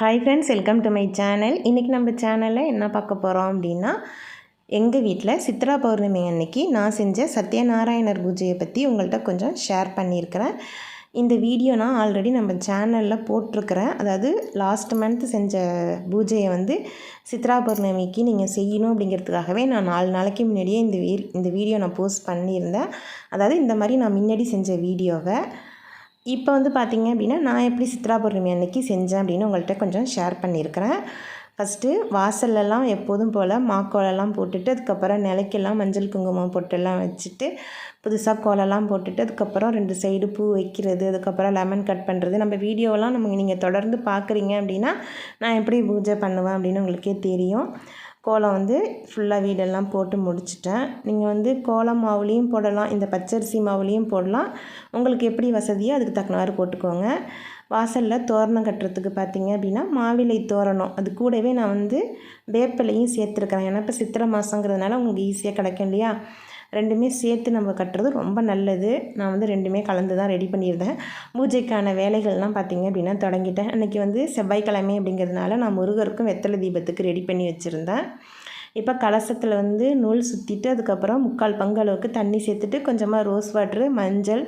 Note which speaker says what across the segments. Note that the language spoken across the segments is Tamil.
Speaker 1: Hi friends welcome to my channel இன்றைக்கி நம்ம சேனலில் என்ன பார்க்க போகிறோம் அப்படின்னா எங்கள் வீட்டில் சித்ரா பௌர்ணமி அன்னைக்கு நான் செஞ்ச சத்யநாராயணர் பூஜையை பற்றி உங்கள்கிட்ட கொஞ்சம் ஷேர் பண்ணியிருக்கிறேன். இந்த வீடியோ நான் ஆல்ரெடி நம்ம சேனலில் போட்டிருக்கிறேன். அதாவது லாஸ்ட் மந்த் செஞ்ச பூஜையை வந்து சித்ரா பௌர்ணமிக்கு நீங்கள் செய்யணும் அப்படிங்கிறதுக்காகவே நான் நாலு நாளைக்கு முன்னாடியே இந்த வீ இந்த வீடியோ நான் போஸ்ட் பண்ணியிருந்தேன். அதாவது இந்த மாதிரி நான் முன்னாடி செஞ்ச வீடியோவை இப்போ வந்து பார்த்திங்க அப்படின்னா நான் எப்படி சித்ரா பௌர்ணமி அன்னைக்கு செஞ்சேன் அப்படின்னு உங்கள்கிட்ட கொஞ்சம் ஷேர் பண்ணியிருக்கிறேன். ஃபஸ்ட்டு வாசல்லலாம் எப்போதும் போல் மாக்கோலெல்லாம் போட்டுட்டு அதுக்கப்புறம் நிலைக்கெல்லாம் மஞ்சள் குங்குமம் போட்டெல்லாம் வச்சுட்டு புதுசாக கோலம்லாம் போட்டுட்டு அதுக்கப்புறம் ரெண்டு சைடு பூ வைக்கிறது அதுக்கப்புறம் லெமன் கட் பண்ணுறது நம்ம வீடியோலாம் நம்ம நீங்கள் தொடர்ந்து பார்க்குறீங்க அப்படின்னா நான் எப்படி பூஜை பண்ணுவேன் அப்படின்னு உங்களுக்கே தெரியும். கோலம் வந்து ஃபுல்லாக வீடெல்லாம் போட்டு முடிச்சிட்டேன். நீங்கள் வந்து கோலம் மாவுலேயும் போடலாம் இந்த பச்சரிசி மாவுலேயும் போடலாம். உங்களுக்கு எப்படி வசதியோ அதுக்கு தக்கனவாறு போட்டுக்கோங்க. வாசலில் தோரணம் கட்டுறதுக்கு பார்த்தீங்க அப்படின்னா மாவிலை தோரணம். அது கூடவே நான் வந்து வேப்பிலையும் சேர்த்துருக்குறேன். ஏன்னா இப்போ சித்திரை மாதங்கிறதுனால உங்களுக்கு ஈஸியாக கிடைக்கும் இல்லையா? ரெண்டுமே சேர்த்து நம்ம கட்டுறது ரொம்ப நல்லது. நான் வந்து ரெண்டுமே கலந்து தான் ரெடி பண்ணியிருந்தேன். பூஜைக்கான வேலைகள்லாம் பார்த்திங்க அப்படின்னா தொடங்கிட்டேன். அன்றைக்கி வந்து செவ்வாய்க்கிழமை அப்படிங்கிறதுனால நான் முருகருக்கும் வெத்தலை தீபத்துக்கு ரெடி பண்ணி வச்சுருந்தேன். இப்போ கலசத்தில் வந்து நூல் சுற்றிட்டு அதுக்கப்புறம் முக்கால் பங்கு அளவுக்கு தண்ணி சேர்த்துட்டு கொஞ்சமாக ரோஸ் வாட்ரு மஞ்சள்.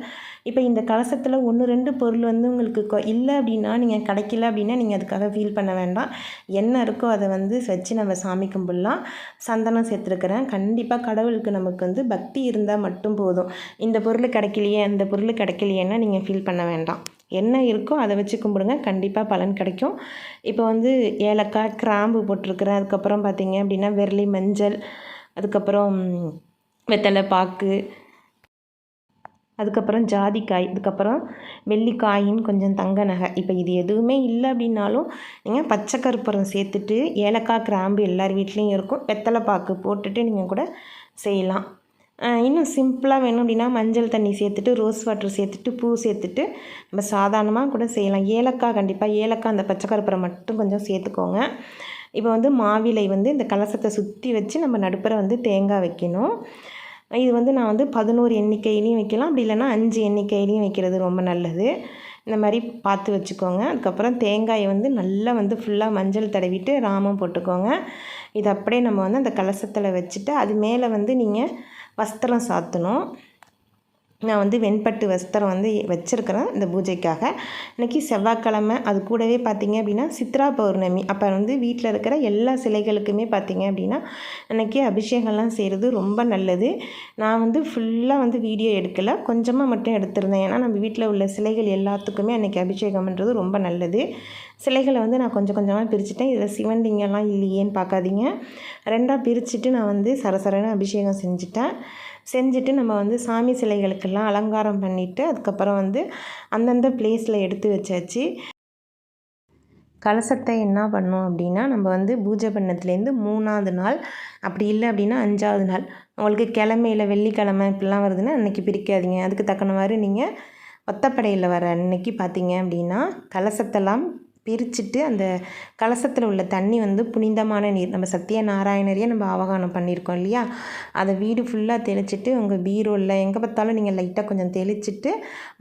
Speaker 1: இப்போ இந்த கலசத்தில் ஒன்று ரெண்டு பொருள் வந்து உங்களுக்கு இல்லை அப்படின்னா நீங்கள் கிடைக்கல அப்படின்னா நீங்கள் அதுக்காக ஃபீல் பண்ண வேண்டாம். என்ன இருக்கோ அதை வந்து வச்சு நம்ம சாமி கும்பிடலாம். சந்தனம் சேர்த்துருக்குறேன். கண்டிப்பாக கடவுளுக்கு நமக்கு வந்து பக்தி இருந்தால் மட்டும் போதும். இந்த பொருள் கிடைக்கலையே அந்த பொருள் கிடைக்கலையேன்னா நீங்கள் ஃபீல் பண்ண வேண்டாம். என்ன இருக்கோ அதை வச்சு கும்பிடுங்க. கண்டிப்பாக பலன் கிடைக்கும். இப்போ வந்து ஏலக்காய் கிராம்பு போட்டிருக்கிறேன். அதுக்கப்புறம் பார்த்திங்க அப்படின்னா விரலி மஞ்சள் அதுக்கப்புறம் வெத்தலை பாக்கு அதுக்கப்புறம் ஜாதிக்காய் இதுக்கப்புறம் வெள்ளிக்காயின்னு கொஞ்சம் தங்க நகை. இப்போ இது எதுவுமே இல்லை அப்படின்னாலும் நீங்கள் பச்சை கருப்பரம் சேர்த்துட்டு ஏலக்காய் கிராம்பு எல்லார் வீட்லேயும் இருக்கும். வெத்தலை பாக்கு போட்டுட்டு நீங்கள் கூட செய்யலாம். இன்னும் சிம்பிளாக வேணும் அப்படின்னா மஞ்சள் தண்ணி சேர்த்துட்டு ரோஸ் வாட்டர் சேர்த்துட்டு பூ சேர்த்துட்டு நம்ம சாதாரணமாக கூட செய்யலாம். ஏலக்காய் கண்டிப்பாக ஏலக்காய் அந்த பச்சைக்கருப்பரை மட்டும் கொஞ்சம் சேர்த்துக்கோங்க. இப்போ வந்து மாவிலை வந்து இந்த கலசத்தை சுற்றி வச்சு நம்ம நடுப்புற வந்து தேங்காய் வைக்கணும். இது வந்து நான் வந்து பதினோரு எண்ணிக்கையிலையும் வைக்கலாம். அப்படி இல்லைன்னா அஞ்சு எண்ணிக்கையிலையும் வைக்கிறது ரொம்ப நல்லது. இந்த மாதிரி பார்த்து வச்சுக்கோங்க. அதுக்கப்புறம் தேங்காயை வந்து நல்லா வந்து ஃபுல்லாக மஞ்சள் தடவிட்டு ராமம் போட்டுக்கோங்க. இது அப்படியே நம்ம வந்து அந்த கலசத்தில் வச்சுட்டு அது மேலே வந்து நீங்கள் வஸ்திரம் சாத்தணும். நான் வந்து வெண்பட்டு வஸ்திரம் வந்து வச்சுருக்கிறேன் இந்த பூஜைக்காக. இன்றைக்கி செவ்வாய்க்கிழமை அது கூடவே பார்த்திங்க அப்படின்னா சித்ரா பௌர்ணமி. அப்போ வந்து வீட்டில் இருக்கிற எல்லா சிலைகளுக்குமே பார்த்திங்க அப்படின்னா இன்றைக்கி அபிஷேகம்லாம் செய்கிறது ரொம்ப நல்லது. நான் வந்து ஃபுல்லாக வந்து வீடியோ எடுக்கலை. கொஞ்சமாக மட்டும் எடுத்திருந்தேன். ஏன்னா நம்ம வீட்டில் உள்ள சிலைகள் எல்லாத்துக்குமே அன்றைக்கி அபிஷேகம்ன்றது ரொம்ப நல்லது. சிலைகளை வந்து நான் கொஞ்சம் கொஞ்சமாக பிரிச்சுட்டேன். இதில் சிவன்லிங்கெல்லாம் இல்லையேன்னு பார்க்காதீங்க. ரெண்டாக பிரிச்சுட்டு நான் வந்து சரசரன்னு அபிஷேகம் செஞ்சுட்டேன். செஞ்சுட்டு நம்ம வந்து சாமி சிலைகளுக்கெல்லாம் அலங்காரம் பண்ணிவிட்டு அதுக்கப்புறம் வந்து அந்தந்த பிளேஸில் எடுத்து வச்சாச்சு. கலசத்தை என்ன பண்ணோம் அப்படின்னா நம்ம வந்து பூஜை பண்ணத்துலேருந்து மூணாவது நாள் அப்படி இல்லை அப்படின்னா அஞ்சாவது நாள். உங்களுக்கு கிழமையில் வெள்ளிக்கிழமை இப்படிலாம் வருதுன்னா அன்றைக்கி பிரிக்காதீங்க. அதுக்கு தக்கன மாதிரி நீங்கள் ஒத்தப்படையில் வர அன்னைக்கு பார்த்தீங்க அப்படின்னா கலசத்தெல்லாம் பிரிச்சுட்டு அந்த கலசத்தில் உள்ள தண்ணி வந்து புனிதமான நீர் நம்ம சத்திய நாராயணரையே நம்ம ஆவகானம் பண்ணியிருக்கோம் இல்லையா? அதை வீடு ஃபுல்லாக தெளிச்சிட்டு உங்கள் பீரோவில் எங்கே பார்த்தாலும் நீங்கள் லைட்டாக கொஞ்சம் தெளிச்சிட்டு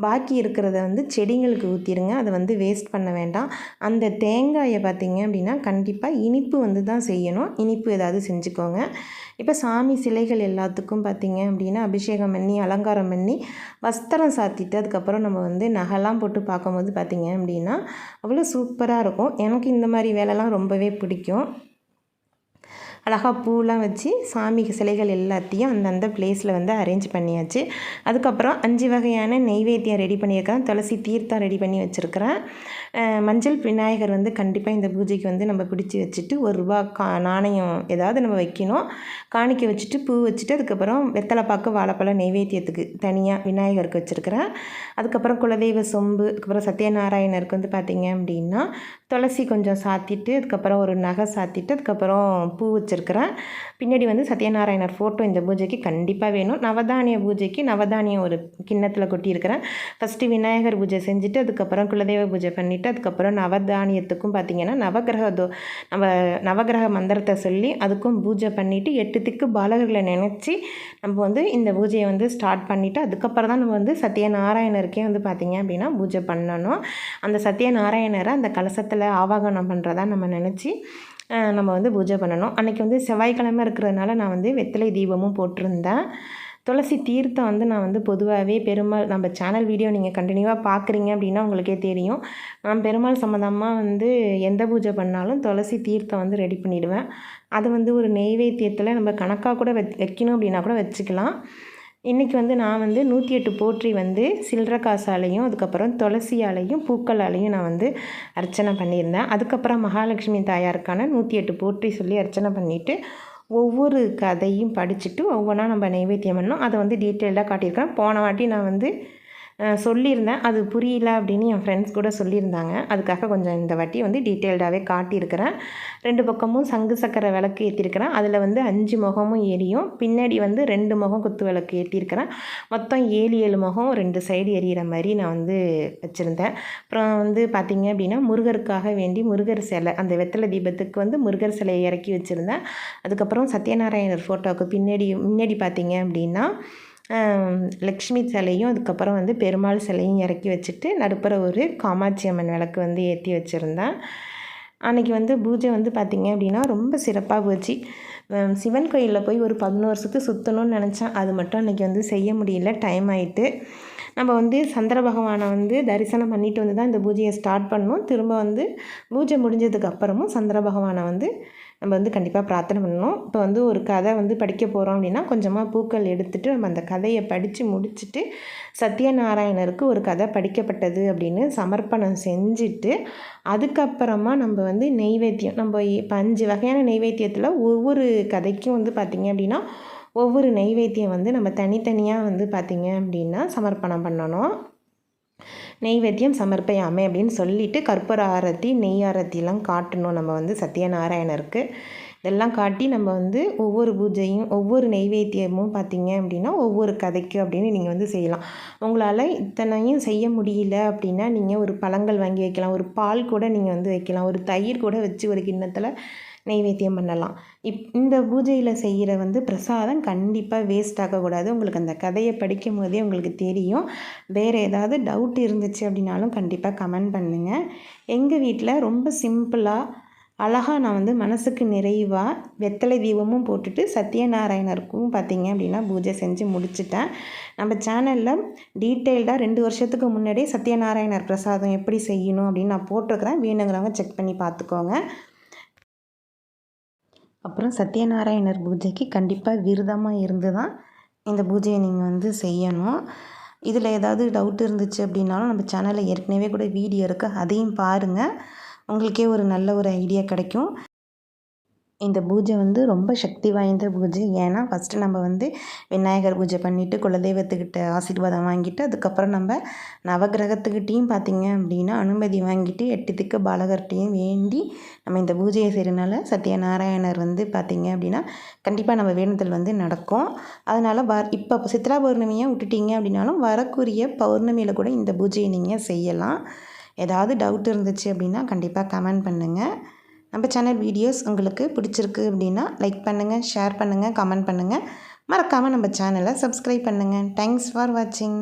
Speaker 1: பாக்கி இருக்கிறத வந்து செடிங்களுக்கு ஊற்றிடுங்க அதை வந்து வேஸ்ட் பண்ண வேண்டாம். அந்த தேங்காயை பார்த்திங்க அப்படின்னா கண்டிப்பாக இனிப்பு வந்து தான் செய்யணும். இனிப்பு ஏதாவது செஞ்சுக்கோங்க. இப்போ சாமி சிலைகள் எல்லாத்துக்கும் பார்த்திங்க அப்படின்னா அபிஷேகம் பண்ணி அலங்காரம் பண்ணி வஸ்திரம் சாத்திட்டு அதுக்கப்புறம் நம்ம வந்து நகைலாம் போட்டு பார்க்கும்போது பார்த்திங்க அப்படின்னா அவ்வளோ சூப்பராக இருக்கும். எனக்கு இந்த மாதிரி வேலைலாம் ரொம்பவே பிடிக்கும். அழகாக பூலாம் வச்சு சாமி சிலைகள் எல்லாத்தையும் அந்தந்த பிளேஸில் வந்து அரேஞ்ச் பண்ணியாச்சு. அதுக்கப்புறம் அஞ்சு வகையான நெய்வேத்தியம் ரெடி பண்ணியிருக்கேன் துளசி தீர்த்தம் ரெடி பண்ணி வச்சுருக்கிறேன். மஞ்சள் விநாயகர் வந்து கண்டிப்பாக இந்த பூஜைக்கு வந்து நம்ம பிடிச்சி வச்சுட்டு ஒரு ரூபா கா நாணயம் ஏதாவது நம்ம வைக்கணும். காணிக்க வச்சுட்டு பூ வச்சுட்டு அதுக்கப்புறம் வெத்தலை பாக்கு வாழைப்பழம் நெய்வேத்தியத்துக்கு தனியாக விநாயகருக்கு வச்சுருக்கிறேன். அதுக்கப்புறம் குலதெய்வ சொம்பு அதுக்கப்புறம் சத்யநாராயணருக்கு வந்து பார்த்திங்க அப்படின்னா துளசி கொஞ்சம் சாத்திட்டு அதுக்கப்புறம் ஒரு நகை சாத்திட்டு அதுக்கப்புறம் பூ வச்சுருக்கிறேன். பின்னாடி வந்து சத்யநாராயணர் ஃபோட்டோ இந்த பூஜைக்கு கண்டிப்பாக வேணும். நவதானிய பூஜைக்கு நவதானியம் ஒரு கிண்ணத்தில் கொட்டியிருக்கிறேன். ஃபஸ்ட்டு விநாயகர் பூஜை செஞ்சுட்டு அதுக்கப்புறம் குலதெய்வ பூஜை பண்ணிவிட்டு அதுக்கப்புறம் நவதானியத்துக்கும் பார்த்திங்கன்னா நவகிரக தோ நம்ம நவகிரக மந்திரத்தை சொல்லி அதுக்கும் பூஜை பண்ணிவிட்டு எட்டு திக்கு பாலகர்களை நினச்சி நம்ம வந்து இந்த பூஜையை வந்து ஸ்டார்ட் பண்ணிவிட்டு அதுக்கப்புறம் தான் நம்ம வந்து சத்யநாராயணருக்கே வந்து பார்த்திங்க அப்படின்னா பூஜை பண்ணணும். அந்த சத்யநாராயணரை அந்த கலசத்தில் ஆவாகனம் பண்ணுறதா நம்ம நினச்சி நம்ம வந்து பூஜை பண்ணணும். அன்றைக்கி வந்து செவ்வாய்க்கிழமை இருக்கிறதுனால நான் வந்து வெத்தலை தீபமும் போட்டிருந்தேன். துளசி தீர்த்தம் வந்து நான் வந்து பொதுவாகவே பெருமாள் நம்ம சேனல் வீடியோ நீங்கள் கண்டினியூவாக பார்க்குறீங்க அப்படின்னா உங்களுக்கே தெரியும். நான் பெருமாள் சம்மந்தமாக வந்து எந்த பூஜை பண்ணாலும் துளசி தீர்த்தம் வந்து ரெடி பண்ணிவிடுவேன் அது வந்து ஒரு நெய்வேத்தியத்தில் நம்ம கணக்காக கூட வைக்கணும் அப்படின்னா கூட வச்சுக்கலாம். இன்றைக்கி வந்து நான் வந்து நூற்றி எட்டு போற்றி வந்து சில்லற காசாலையும் அதுக்கப்புறம் துளசியாலையும் பூக்களாலையும் நான் வந்து அர்ச்சனை பண்ணியிருந்தேன். அதுக்கப்புறம் மகாலட்சுமி தாயாருக்கான நூற்றி எட்டு போற்றி சொல்லி அர்ச்சனை பண்ணிவிட்டு ஒவ்வொரு கதையும் படிச்சுட்டு ஒவ்வொன்றா நம்ம நைவேத்தியம் பண்ணோம் அதை வந்து டீட்டெயில்டாக காட்டியிருக்கேன் போன வாட்டி நான் வந்து சொல்லியிருந்தேன். அது புரியல அப்படின்னு என் ஃப்ரெண்ட்ஸ் கூட சொல்லியிருந்தாங்க. அதுக்காக கொஞ்சம் இந்த வாட்டி வந்து டீட்டெயில்டாகவே காட்டியிருக்கிறேன். ரெண்டு பக்கமும் சங்கு சக்கரை விளக்கு ஏற்றிருக்கிறேன் அதில் வந்து அஞ்சு முகமும் எரியும் பின்னாடி வந்து ரெண்டு முகம் குத்து விளக்கு ஏற்றிருக்கிறேன் மொத்தம் ஏழு ஏழு முகம் ரெண்டு சைடு எரியிற மாதிரி நான் வந்து வச்சுருந்தேன். அப்புறம் வந்து பார்த்திங்க அப்படின்னா முருகருக்காக வேண்டி முருகர் சிலை அந்த வெத்தலை தீபத்துக்கு வந்து முருகர் சிலையை இறக்கி வச்சுருந்தேன். அதுக்கப்புறம் சத்யநாராயணர் ஃபோட்டோவுக்கு பின்னாடி முன்னாடி பார்த்திங்க அப்படின்னா லக்ஷ்மி சிலையும் அதுக்கப்புறம் வந்து பெருமாள் சிலையும் இறக்கி வச்சுட்டு நடுப்புற ஒரு காமாட்சி அம்மன் விளக்கு வந்து ஏற்றி வச்சுருந்தேன். அன்றைக்கி வந்து பூஜை வந்து பார்த்திங்க அப்படின்னா ரொம்ப சிறப்பாக போச்சு. சிவன் கோயிலில் போய் ஒரு பதினோரு வருஷத்துக்கு சுற்றணும்னு நினச்சேன். அது மட்டும் அன்றைக்கி வந்து செய்ய முடியல. டைம் ஆகிட்டு நம்ம வந்து சந்திர பகவானை வந்து தரிசனம் பண்ணிட்டு வந்து தான் இந்த பூஜையை ஸ்டார்ட் பண்ணணும். திரும்ப வந்து பூஜை முடிஞ்சதுக்கு அப்புறமும் சந்திர பகவானை வந்து நம்ம வந்து கண்டிப்பாக பிரார்த்தனை பண்ணணும். இப்போ வந்து ஒரு கதை வந்து படிக்க போகிறோம் அப்படின்னா கொஞ்சமாக பூக்கள் எடுத்துகிட்டு நம்ம அந்த கதையை படித்து முடிச்சுட்டு சத்யநாராயணருக்கு ஒரு கதை படிக்கப்பட்டது அப்படின்னு சமர்ப்பணம் செஞ்சுட்டு அதுக்கப்புறமா நம்ம வந்து நெய்வேத்தியம் நம்ம இப்போ அஞ்சு வகையான நெய்வேத்தியத்தில் ஒவ்வொரு கதைக்கும் வந்து பார்த்திங்க அப்படின்னா ஒவ்வொரு நெய்வேத்தியம் வந்து நம்ம தனித்தனியாக வந்து பார்த்திங்க அப்படின்னா சமர்ப்பணம் பண்ணணும். நெய்வேத்தியம் சமர்ப்பையாமே அப்படின்னு சொல்லிவிட்டு கற்பூர ஆரத்தி நெய் ஆரத்திலாம் காட்டணும் நம்ம வந்து சத்யநாராயணருக்கு. இதெல்லாம் காட்டி நம்ம வந்து ஒவ்வொரு பூஜையும் ஒவ்வொரு நெய்வேத்தியமும் பார்த்திங்க அப்படின்னா ஒவ்வொரு கதைக்கு அப்படின்னு நீங்கள் வந்து செய்யலாம். உங்களால் இத்தனையும் செய்ய முடியல அப்படின்னா நீங்கள் ஒரு பழங்கள் வாங்கி வைக்கலாம் ஒரு பால் கூட நீங்கள் வந்து வைக்கலாம் ஒரு தயிர் கூட வச்சு ஒரு கிண்ணத்தில் நைவேத்தியம் பண்ணலாம். இப் இந்த பூஜையில் செய்கிற வந்து பிரசாதம் கண்டிப்பாக வேஸ்ட் ஆகக்கூடாது உங்களுக்கு அந்த கதையை படிக்கும் போதே உங்களுக்கு தெரியும். வேறு ஏதாவது டவுட் இருந்துச்சு அப்படின்னாலும் கண்டிப்பாக கமெண்ட் பண்ணுங்கள் எங்கள் வீட்டில் ரொம்ப சிம்பிளாக அழகாக நான் வந்து மனசுக்கு நிறைவாக வெத்தலை தீபமும் போட்டுட்டு சத்யநாராயணருக்கும் பார்த்திங்க அப்படின்னா பூஜை செஞ்சு முடிச்சுட்டேன். நம்ம சேனலில் டீட்டெயில்டாக ரெண்டு வருஷத்துக்கு முன்னாடியே சத்யநாராயணர் பிரசாதம் எப்படி செய்யணும் அப்படின்னு நான் போட்டிருக்கிறேன். வேணுங்கிறவங்க செக் பண்ணி பார்த்துக்கோங்க அப்புறம் சத்யநாராயணர் பூஜைக்கு கண்டிப்பாக விரதமாக இருந்து தான் இந்த பூஜையை நீங்கள் வந்து செய்யணும். இதில் ஏதாவது டவுட் இருந்துச்சு அப்படின்னாலும் நம்ம சேனலில் ஏற்கனவே கூட வீடியோ இருக்குது அதையும் பாருங்கள் உங்களுக்கே ஒரு நல்ல ஒரு ஐடியா கிடைக்கும். இந்த பூஜை வந்து ரொம்ப சக்தி வாய்ந்த பூஜை. ஏன்னா ஃபஸ்ட்டு நம்ம வந்து விநாயகர் பூஜை பண்ணிவிட்டு குலதெய்வத்துக்கிட்ட ஆசீர்வாதம் வாங்கிட்டு அதுக்கப்புறம் நம்ம நவகிரகத்துக்கிட்டேயும் பார்த்திங்க அப்படின்னா அனுமதி வாங்கிட்டு எட்டு திக்கு பாலகர்கிட்டையும் வேண்டி நம்ம இந்த பூஜையை செய்கிறனால சத்யநாராயணர் வந்து பார்த்திங்க அப்படின்னா கண்டிப்பாக நம்ம வேண்டுதல் வந்து நடக்கும். அதனால் வ இப்போ சித்ரா பௌர்ணமியாக விட்டுட்டீங்க அப்படின்னாலும் வரக்கூடிய பௌர்ணமியில் கூட இந்த பூஜையை நீங்கள் செய்யலாம். ஏதாவது டவுட் இருந்துச்சு அப்படின்னா கண்டிப்பாக கமெண்ட் பண்ணுங்கள் நம்ம சேனல் வீடியோஸ் உங்களுக்கு பிடிச்சிருக்கு அப்படின்னா லைக் பண்ணுங்கள் ஷேர் பண்ணுங்கள் கமெண்ட் பண்ணுங்கள் மறக்காமல் நம்ம சேனலை சப்ஸ்கிரைப் பண்ணுங்கள் தேங்க்ஸ் ஃபார் வாட்சிங்